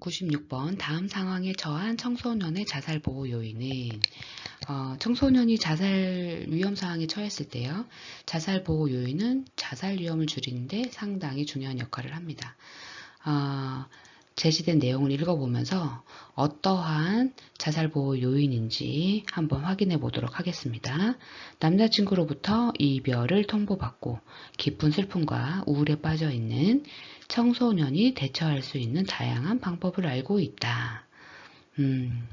96번 다음 상황에 처한 청소년의 자살 보호 요인은 어, 청소년이 자살 위험 상황에 처했을 때요. 자살 보호 요인은 자살 위험을 줄이는데 상당히 중요한 역할을 합니다. 어, 제시된 내용을 읽어보면서 어떠한 자살 보호 요인인지 한번 확인해 보도록 하겠습니다. 남자친구로부터 이별을 통보받고 깊은 슬픔과 우울에 빠져 있는 청소년이 대처할 수 있는 다양한 방법을 알고 있다. 음,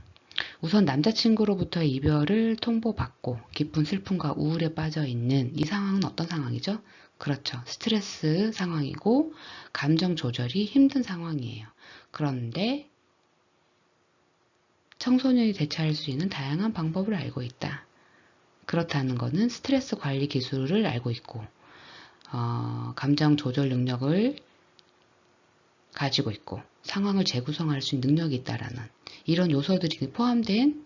우선 남자친구로부터 이별을 통보받고 깊은 슬픔과 우울에 빠져 있는 이 상황은 어떤 상황이죠? 그렇죠. 스트레스 상황이고 감정 조절이 힘든 상황이에요. 그런데 청소년이 대처할 수 있는 다양한 방법을 알고 있다. 그렇다는 것은 스트레스 관리 기술을 알고 있고 어, 감정 조절 능력을 가지고 있고 상황을 재구성할 수 있는 능력이 있다라는 이런 요소들이 포함된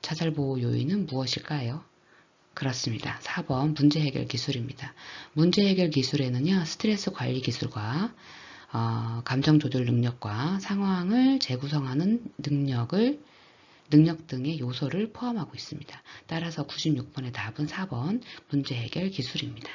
자살 보호 요인은 무엇일까요? 그렇습니다. 4번 문제 해결 기술입니다. 문제 해결 기술에는요, 스트레스 관리 기술과 어, 감정 조절 능력과 상황을 재구성하는 능력을 능력 등의 요소를 포함하고 있습니다. 따라서 96번의 답은 4번 문제 해결 기술입니다.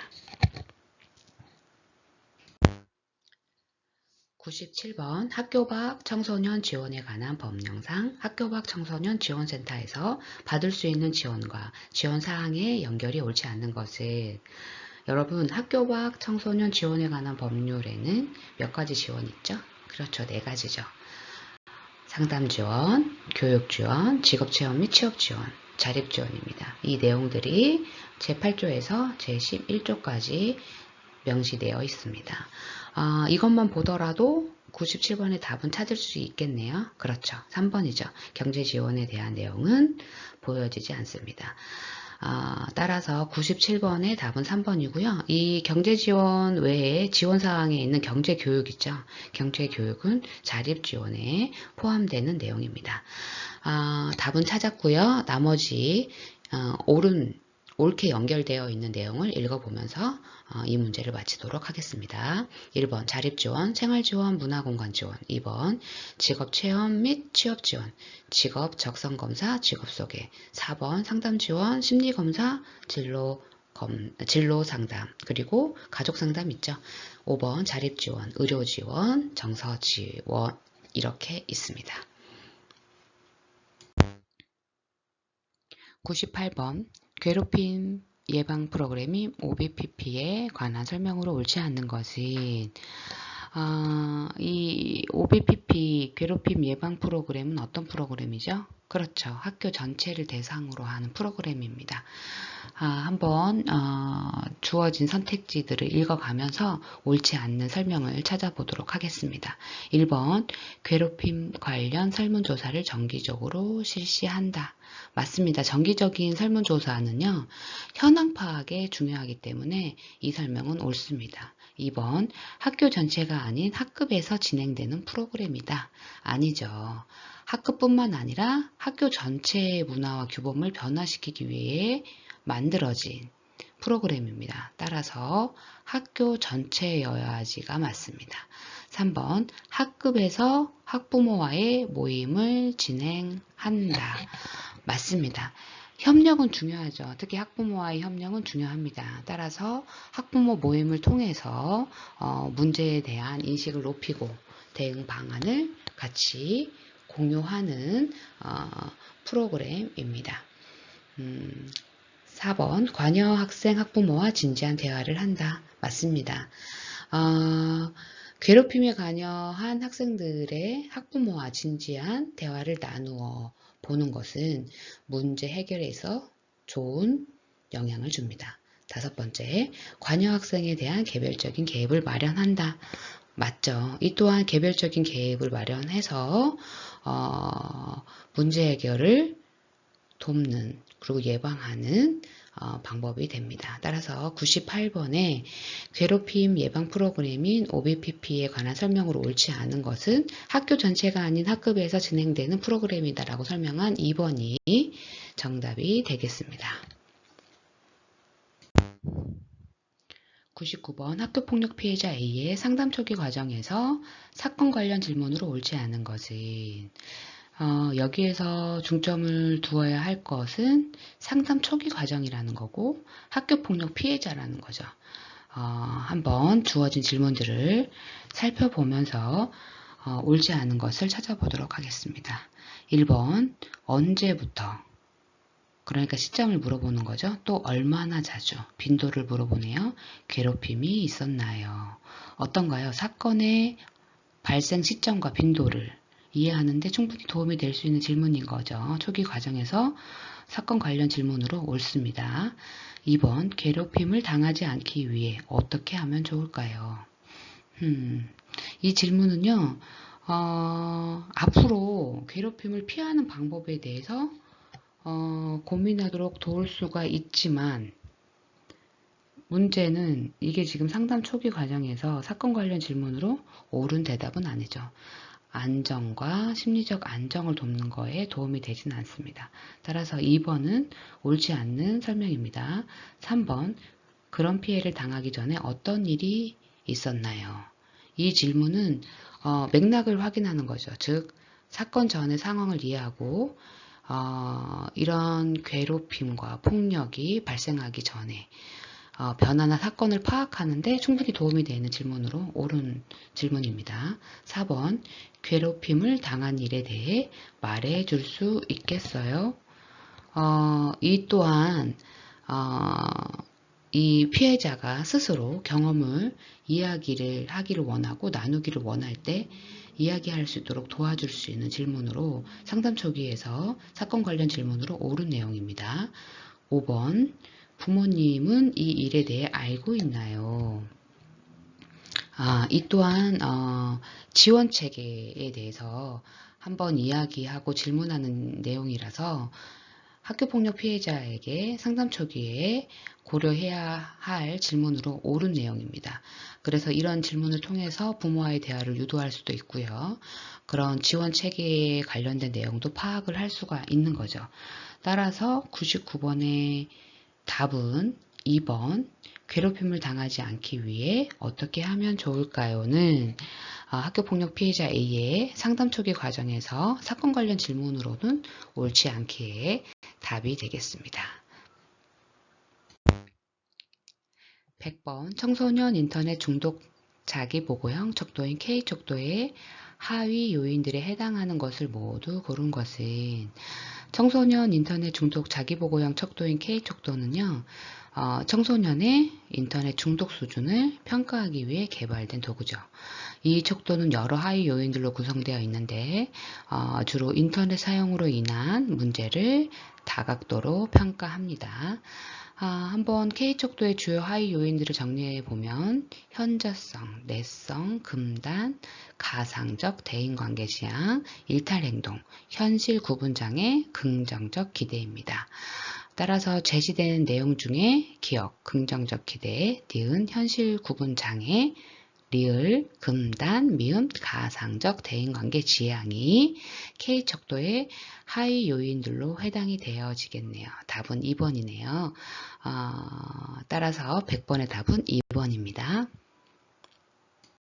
97번 학교 밖 청소년 지원에 관한 법령상 학교 밖 청소년 지원센터에서 받을 수 있는 지원과 지원 사항의 연결이 옳지 않는 것은 여러분 학교 밖 청소년 지원에 관한 법률에는 몇 가지 지원이 있죠? 그렇죠. 네 가지죠. 상담 지원, 교육 지원, 직업 체험 및 취업 지원, 자립 지원입니다. 이 내용들이 제8조에서 제11조까지 명시되어 있습니다. 아, 이것만 보더라도 97번의 답은 찾을 수 있겠네요. 그렇죠. 3번이죠. 경제 지원에 대한 내용은 보여지지 않습니다. 아, 따라서 97번의 답은 3번이고요. 이 경제 지원 외에 지원 사항에 있는 경제 교육 있죠. 경제 교육은 자립 지원에 포함되는 내용입니다. 아, 답은 찾았고요. 나머지 어, 옳은 옳게 연결되어 있는 내용을 읽어보면서 어, 이 문제를 마치도록 하겠습니다. 1번 자립지원, 생활지원, 문화공간지원 2번 직업체험 및 취업지원, 직업 적성검사, 직업소개 4번 상담지원, 심리검사, 진로 검, 진로 상담, 그리고 가족 상담 있죠. 5번 자립 지원, 의료 지원, 정서 지원 이렇게 있습니다. 98번 괴롭힘 예방 프로그램이 OBPP에 관한 설명으로 옳지 않는 것은 어, 이 OBPP 괴롭힘 예방 프로그램은 어떤 프로그램이죠? 그렇죠. 학교 전체를 대상으로 하는 프로그램입니다. 아, 한번 어, 주어진 선택지들을 읽어가면서 옳지 않는 설명을 찾아보도록 하겠습니다. 1번 괴롭힘 관련 설문조사를 정기적으로 실시한다. 맞습니다. 정기적인 설문조사는요. 현황 파악에 중요하기 때문에 이 설명은 옳습니다. 2번 학교 전체가 아닌 학급에서 진행되는 프로그램이다. 아니죠. 학급뿐만 아니라 학교 전체의 문화와 규범을 변화시키기 위해 만들어진 프로그램입니다. 따라서 학교 전체여야지가 맞습니다. 3번 학급에서 학부모와의 모임을 진행한다. 맞습니다. 협력은 중요하죠. 특히 학부모와의 협력은 중요합니다. 따라서 학부모 모임을 통해서 어, 문제에 대한 인식을 높이고 대응 방안을 같이 공유하는 어, 프로그램입니다. 음, 4번 관여 학생 학부모와 진지한 대화를 한다. 맞습니다. 어, 괴롭힘에 관여한 학생들의 학부모와 진지한 대화를 나누어 보는 것은 문제 해결에서 좋은 영향을 줍니다. 다섯 번째, 관여 학생에 대한 개별적인 계획을 마련한다. 맞죠. 이 또한 개별적인 계획을 마련해서 어, 문제 해결을 돕는 그리고 예방하는 어, 방법이 됩니다. 따라서 98번에 괴롭힘 예방 프로그램인 OBPP에 관한 설명으로 옳지 않은 것은 학교 전체가 아닌 학급에서 진행되는 프로그램이다라고 설명한 2번이 정답이 되겠습니다. 99번 학교폭력 피해자 A의 상담 초기 과정에서 사건 관련 질문으로 옳지 않은 것은 어, 여기에서 중점을 두어야 할 것은 상담 초기 과정이라는 거고 학교폭력 피해자라는 거죠. 어, 한번 주어진 질문들을 살펴보면서 어, 옳지 않은 것을 찾아보도록 하겠습니다. 1번 언제부터 그러니까 시점을 물어보는 거죠. 또 얼마나 자주 빈도를 물어보네요. 괴롭힘이 있었나요? 어떤가요? 사건의 발생 시점과 빈도를 이해하는데 충분히 도움이 될 수 있는 질문인 거죠. 초기 과정에서 사건 관련 질문으로 옳습니다. 2번 괴롭힘을 당하지 않기 위해 어떻게 하면 좋을까요? 음, 이 질문은요. 어, 앞으로 괴롭힘을 피하는 방법에 대해서 어, 고민하도록 도울 수가 있지만 문제는 이게 지금 상담 초기 과정에서 사건 관련 질문으로 옳은 대답은 아니죠. 안정과 심리적 안정을 돕는 거에 도움이 되진 않습니다. 따라서 2번은 옳지 않는 설명입니다. 3번 그런 피해를 당하기 전에 어떤 일이 있었나요? 이 질문은 어, 맥락을 확인하는 거죠. 즉 사건 전의 상황을 이해하고 어, 이런 괴롭힘과 폭력이 발생하기 전에 어, 변화나 사건을 파악하는데 충분히 도움이 되는 질문으로 옳은 질문입니다. 4번 괴롭힘을 당한 일에 대해 말해 줄 수 있겠어요? 어, 이 또한 어, 이 피해자가 스스로 경험을 이야기를 하기를 원하고 나누기를 원할 때 이야기할 수 있도록 도와줄 수 있는 질문으로 상담 초기에서 사건 관련 질문으로 옳은 내용입니다. 5번 부모님은 이 일에 대해 알고 있나요? 아, 이 또한 어, 지원 체계에 대해서 한번 이야기하고 질문하는 내용이라서 학교폭력 피해자에게 상담 초기에 고려해야 할 질문으로 옳은 내용입니다. 그래서 이런 질문을 통해서 부모와의 대화를 유도할 수도 있고요. 그런 지원 체계에 관련된 내용도 파악을 할 수가 있는 거죠. 따라서 99번의 답은 2번 괴롭힘을 당하지 않기 위해 어떻게 하면 좋을까요?는 어, 학교폭력 피해자 A의 상담 초기 과정에서 사건 관련 질문으로는 옳지 않기에 답이 되겠습니다. 100번 청소년 인터넷 중독 자기 보고형 척도인 K 척도의 하위 요인들에 해당하는 것을 모두 고른 것은 청소년 인터넷 중독 자기보고형 척도인 K 척도는요, 어, 청소년의 인터넷 중독 수준을 평가하기 위해 개발된 도구죠. 이 척도는 여러 하위 요인들로 구성되어 있는데 어, 주로 인터넷 사용으로 인한 문제를 다각도로 평가합니다. 아, 한번 K척도의 주요 하위 요인들을 정리해 보면 현저성, 내성, 금단, 가상적 대인관계 지향, 일탈행동, 현실 구분장애, 긍정적 기대입니다. 따라서 제시되는 내용 중에 기억, 긍정적 기대, 니은, 현실 구분장애, 리을, 금단, 미음, 가상적 대인관계 지향이 K척도의 하위 요인들로 해당이 되어지겠네요. 답은 2번이네요. 어, 따라서 100번의 답은 2번입니다.